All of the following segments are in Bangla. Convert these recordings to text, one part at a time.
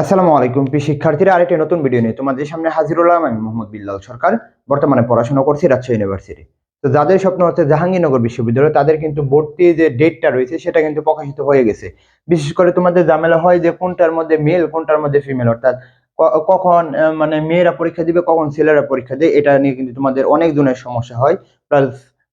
আসসালামু আলাইকুম, প্রিয় শিক্ষার্থীরা, আরেকটি নতুন ভিডিও নিয়ে তোমাদের সামনে হাজির হলাম আমি মোহাম্মদ বিল্লাল সরকার, বর্তমানে পড়াশোনা করছি রাজশাহী ইউনিভার্সিটি তো যাদের স্বপ্ন হচ্ছে জাহাঙ্গীরনগর বিশ্ববিদ্যালয়, তাদের কিন্তু ভর্তি যে ডেটটা রয়েছে, সেটা কিন্তু প্রকাশিত হয়ে গেছে। বিশেষ করে তোমাদের ঝামেলা হয় যে কোনটার মধ্যে মেল কোনটার মধ্যে ফিমেল অর্থাৎ কখন মানে মেয়েরা পরীক্ষা দিবে, কখন ছেলেরা পরীক্ষা দেয়, এটা নিয়ে কিন্তু তোমাদের অনেক ধরনের সমস্যা হয়। প্লাস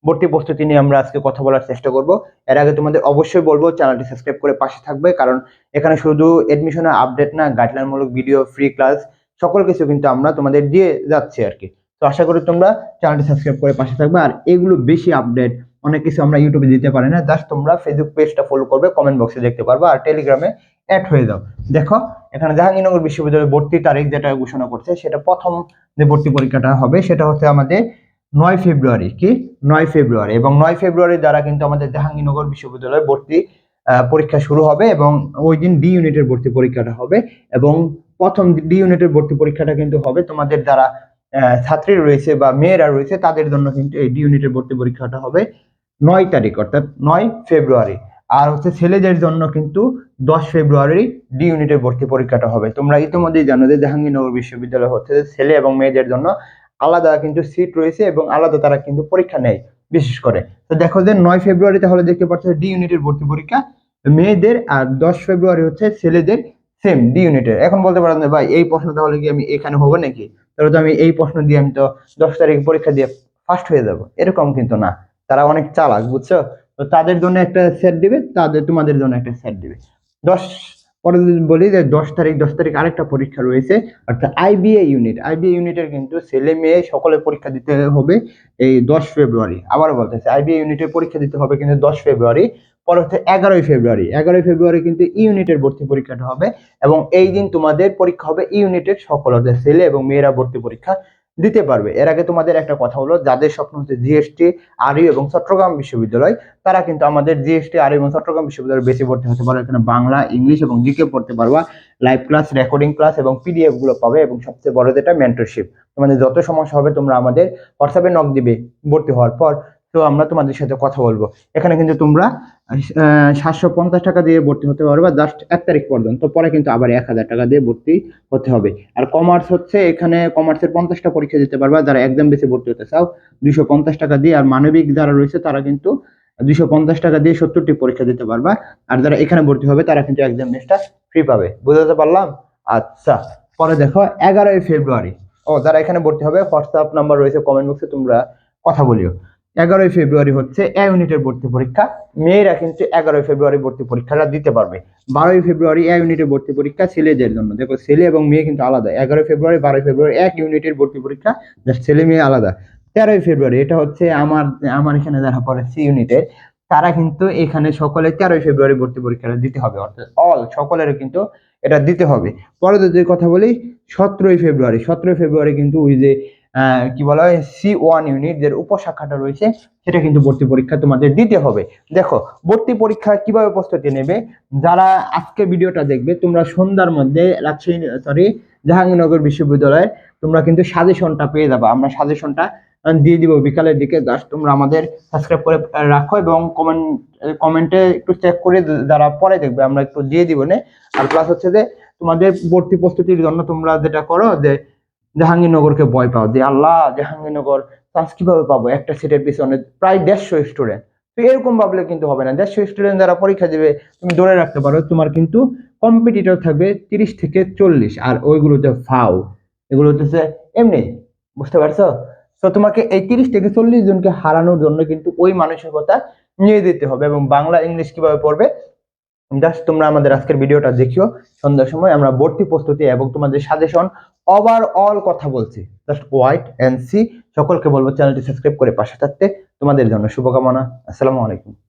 ভর্তি প্রস্তুতি নিয়ে আমরা আজকে কথা বলার চেষ্টা করব। এর আগে তোমাদের অবশ্যই বলব, চ্যানেলটি সাবস্ক্রাইব করে পাশে থাকবে, কারণ এখানে শুধু এডমিশনের আপডেট না গাইডলাইনমূলক ভিডিও ফ্রি ক্লাস সকল কিছু কিন্তু আমরা তোমাদের দিয়ে যাচ্ছি আর কি। তো আশা করি তোমরা চ্যানেলটি সাবস্ক্রাইব করে পাশে থাকবে, আর এগুলো বেশি আপডেট অনেক কিছু আমরা ইউটিউবে দিতে পারি না জাস্ট তোমরা ফেসবুক পেজটা ফলো করবে কমেন্ট বক্সে দেখতে পারবে, আর টেলিগ্রামে অ্যাড হয়ে যাও। দেখো, এখানে জাহাঙ্গীরনগর বিশ্ববিদ্যালয়ের ভর্তি তারিখ যেটা ঘোষণা করছে, সেটা প্রথম যে ভর্তি পরীক্ষাটা হবে, সেটা হচ্ছে আমাদের নয় ফেব্রুয়ারি কি? নয় ফেব্রুয়ারি। এবং নয় ফেব্রুয়ারি দ্বারা কিন্তু আমাদের জাহাঙ্গীরনগর বিশ্ববিদ্যালয়ে ভর্তি পরীক্ষা শুরু হবে এবং ওই দিন ডি ইউনিটের ভর্তি পরীক্ষাটা হবে এবং প্রথম ডি ইউনিটের ভর্তি পরীক্ষাটা কিন্তু হবে তোমাদের যারা ছাত্রী রয়েছে বা মেয়েরা রয়েছে তাদের জন্য কিন্তু এই ডি ইউনিটের ভর্তি পরীক্ষাটা হবে নয় তারিখ, অর্থাৎ নয় ফেব্রুয়ারি। আর হচ্ছে ছেলেদের জন্য কিন্তু দশ ফেব্রুয়ারি ডি ইউনিটের ভর্তি পরীক্ষাটা হবে। তোমরা ইতিমধ্যেই জানো যে জাহাঙ্গীরনগর বিশ্ববিদ্যালয় হচ্ছে ছেলে এবং মেয়েদের জন্য আলাদা কিন্তু সিট রয়েছে এবং আলাদা তারা কিন্তু পরীক্ষা নেয়, বিশেষ করে। তো দেখো যে নয় ফেব্রুয়ারি তাহলে দেখতে পাচ্ছ ডি ইউনিটের ভর্তি পরীক্ষা। মেয়েদের আর দশ ফেব্রুয়ারি হচ্ছে ছেলেদের সেম ডি ইউনিটের এখন বলতে পারেন যে, ভাই, এই প্রশ্ন তাহলে কি আমি এখানে হব নাকি? তাহলে তো আমি এই প্রশ্ন দিয়ে আমি তো দশ তারিখ পরীক্ষা দিয়ে ফার্স্ট হয়ে যাব। এরকম কিন্তু না। তারা অনেক চালাক, বুঝছ? তো তাদের জন্য একটা সেট দিবে, তাদের তোমাদের জন্য একটা সেট দিবে। দশ পরে যদি বলি যে দশ তারিখ দশ তারিখ আরেকটা পরীক্ষা রয়েছে, অর্থাৎ আইবিএ ইউনিট আইবিএ ইউনিটের কিন্তু ছেলে মেয়ে সকলে পরীক্ষা দিতে হবে এই দশ ফেব্রুয়ারি। আবারও বলতেছে আইবিএ ইউনিটের পরীক্ষা দিতে হবে কিন্তু দশ ফেব্রুয়ারি, পরে হচ্ছে এগারোই ফেব্রুয়ারি। এগারোই ফেব্রুয়ারি কিন্তু ইউনিটের ভর্তি পরীক্ষাটা হবে এবং এই দিন তোমাদের পরীক্ষা হবে ইউনিটের সকল অর্থাৎ ছেলে এবং মেয়েরা ভর্তি পরীক্ষা। দিতে পারবে। এর আগে তোমাদের একটা কথা হলো, যাদের স্বপ্ন হচ্ছে জিএসটি আরইউ এবং চট্টগ্রাম বিশ্ববিদ্যালয়, তারা কিন্তু আমাদের জিএসটি আর এবং চট্টগ্রাম বিশ্ববিদ্যালয়ে বেশি পড়তে হতে পারবে এখানে বাংলা, ইংলিশ এবং জিকে পড়তে পারবা। লাইভ ক্লাস রেকর্ডিং ক্লাস এবং পিডিএফগুলো পাবে এবং সবচেয়ে বড় যেটা মেন্টরশিপ তোমাদের যত সমস্যা হবে তোমরা আমাদের হোয়াটসঅ্যাপে নক দিবে ভর্তি হওয়ার পর। তো আমরা তোমাদের সাথে কথা বলব। এখানে কিন্তু তোমরা সাতশো পঞ্চাশ টাকা দিয়ে ভর্তি হতে পারবে জাস্ট এক তারিখ পর্যন্ত। পরে কিন্তু আবার এক হাজার টাকা দিয়ে ভর্তি হতে হবে। আর কমার্স হচ্ছে, এখানে কমার্সের পঞ্চাশটা পরীক্ষা দিতে পারবা। যারা একদম বেশি ভর্তি হতে চাও, দুইশো পঞ্চাশ টাকা দিয়ে। আর মানবিক যারা রয়েছে, তারা কিন্তু দুইশো পঞ্চাশ টাকা দিয়ে সত্তরটি পরীক্ষা দিতে পারবা। আর যারা এখানে ভর্তি হবে, তারা কিন্তু একদম বেশটা ফ্রি পাবে। বুঝতে পারলাম? আচ্ছা পরে দেখো, এগারোই ফেব্রুয়ারি। ও, যারা এখানে ভর্তি হবে, হোয়াটসঅ্যাপ নাম্বার রয়েছে কমেন্ট বক্সে তোমরা কথা বলিও। এগারোই ফেব্রুয়ারি হচ্ছে এ ইউনিটের ভর্তি পরীক্ষা। মেয়েরা কিন্তু এগারোই ফেব্রুয়ারি ভর্তি পরীক্ষাটা দিতে পারবে। বারোই ফেব্রুয়ারি এ ইউনিটের ভর্তি পরীক্ষা ছেলেদের জন্য। দেখো, ছেলে এবং মেয়ে কিন্তু আলাদা। এগারোই ফেব্রুয়ারি, বারোই ফেব্রুয়ারি এক ইউনিটের ভর্তি পরীক্ষা, জাস্ট ছেলে মেয়ে আলাদা। তেরোই ফেব্রুয়ারি, এটা হচ্ছে আমার আমার এখানে যারা পড়ে সি ইউনিটের তারা কিন্তু এখানে সকলে তেরোই ফেব্রুয়ারি ভর্তি পরীক্ষাটা দিতে হবে। অর্থাৎ অল সকলের কিন্তু এটা দিতে হবে। পরে যদি কথা বলি, সতেরোই ফেব্রুয়ারি সতেরোই ফেব্রুয়ারি কিন্তু ওই যে কি বলা হয় সি ওয়ান ইউনিট যে উপশাখাটা রয়েছে, সেটা কিন্তু ভর্তি পরীক্ষা তোমাদের দিতে হবে। দেখো, ভর্তি পরীক্ষা কীভাবে প্রস্তুতি নেবে? যারা আজকে ভিডিওটা দেখবে, তোমরা সন্ধ্যার মধ্যে রাজশাহী সরি জাহাঙ্গীরনগর বিশ্ববিদ্যালয়ে তোমরা কিন্তু সাজেশনটা পেয়ে যাবে। আমরা সাজেশনটা দিয়ে দিব বিকালের দিকে। জাস্ট তোমরা আমাদের সাবস্ক্রাইব করে রাখো এবং কমেন্ট কমেন্টে একটু চেক করে যারা পরে দেখবে, আমরা একটু দিয়ে দিব নে। আর প্লাস হচ্ছে যে, তোমাদের ভর্তি প্রস্তুতির জন্য তোমরা যেটা করো যে জাহাঙ্গীরনগরকে ভয় পাও। যে আল্লাহ, জাহাঙ্গীরনগর চান্স কীভাবে পাবো? একটা সিটের পিছনে প্রায় দেড়শো স্টুডেন্ট তো এরকম ভাবলে কিন্তু হবে না। দেড়শো স্টুডেন্ট যারা পরীক্ষা দেবে, তুমি ধরে রাখতে পারো, তোমার কিন্তু কম্পিটিটর থাকবে তিরিশ থেকে চল্লিশ। আর ওইগুলোতে ফাও। এগুলো হচ্ছে এমনি, বুঝতে পারছ? তো তোমাকে এই তিরিশ থেকে চল্লিশ জনকে হারানোর জন্য কিন্তু ওই মানসিকতা নিয়ে দিতে হবে। এবং বাংলা, ইংলিশ কীভাবে পড়বে জাস্ট তোমরা আমাদের আজকের ভিডিওটা দেখিও। সন্ধ্যার সময় আমরা ভর্তি প্রস্তুতি এবং তোমাদের সাজেশন ওভারঅল কথা বলছি। জাস্ট ওয়াইট এন্ড সি সকলকে বলব চ্যানেলটি সাবস্ক্রাইব করে পাশে থাকতে। তোমাদের জন্য শুভকামনা। আসসালামু আলাইকুম।